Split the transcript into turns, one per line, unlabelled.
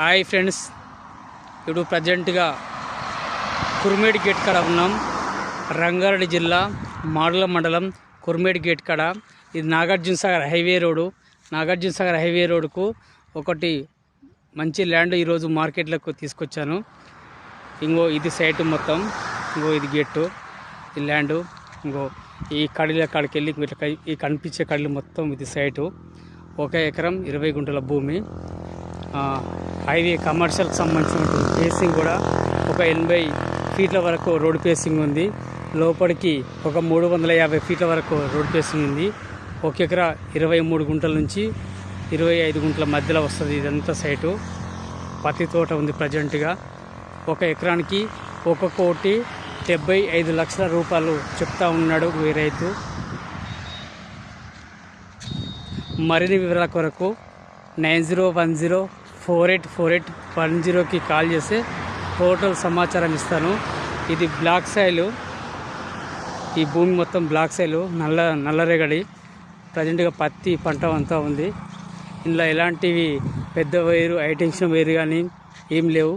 Hi friends ఇప్పుడు ప్రజెంట్గా Kurmed gate కాడ ఉన్నాం. రంగారెడ్డి జిల్లా మాడుల మండలం కుర్మేడ్ గేట్ కాడ. ఇది Nagarjuna Sagar highway road. Nagarjuna Sagar highway రోడ్డుకు ఒకటి మంచి ల్యాండ్ ఈరోజు మార్కెట్లకు తీసుకొచ్చాను. ఇంకో ఇది సైట్ మొత్తం ఇంకో ఇది గేటు ఈ ల్యాండు ఇంకో ఈ కడిల కాడికి వెళ్ళి ఈ కనిపించే కడలు మొత్తం ఇది సైటు. ఒక ఎకరం ఇరవై గుంటల భూమి. హైవే కమర్షియల్కి సంబంధించిన పేసింగ్ కూడా ఒక ఎనభై ఫీట్ల వరకు రోడ్ పేసింగ్ ఉంది. లోపలికి ఒక మూడు వందల యాభై ఫీట్ల వరకు రోడ్ పేసింగ్ ఉంది. ఒక ఎకరా ఇరవై మూడు గుంటల నుంచి ఇరవై ఐదు గుంటల మధ్యలో వస్తుంది ఇదంతా సైటు పత్తి తోట ఉంది ప్రజెంట్గా ఒక ఎకరానికి ఒక కోటి డెబ్బై ఐదు లక్షల రూపాయలు చెప్తా ఉన్నాడు ఈ రైతు. మరిన్ని వివరాల కొరకు nine zero one zero four eight four eight one జీరోకి కాల్ చేస్తే టోటల్ సమాచారం ఇస్తాను. ఇది బ్లాక్ సైలు. ఈ భూమి మొత్తం బ్లాక్ సైలు. నల్ల నల్లరేగడి. ప్రజెంట్గా పత్తి పంట అంతా ఉంది. ఇందులో ఎలాంటివి పెద్ద వైరు హైటెన్షన్ వైరు కానీ ఏం లేవు.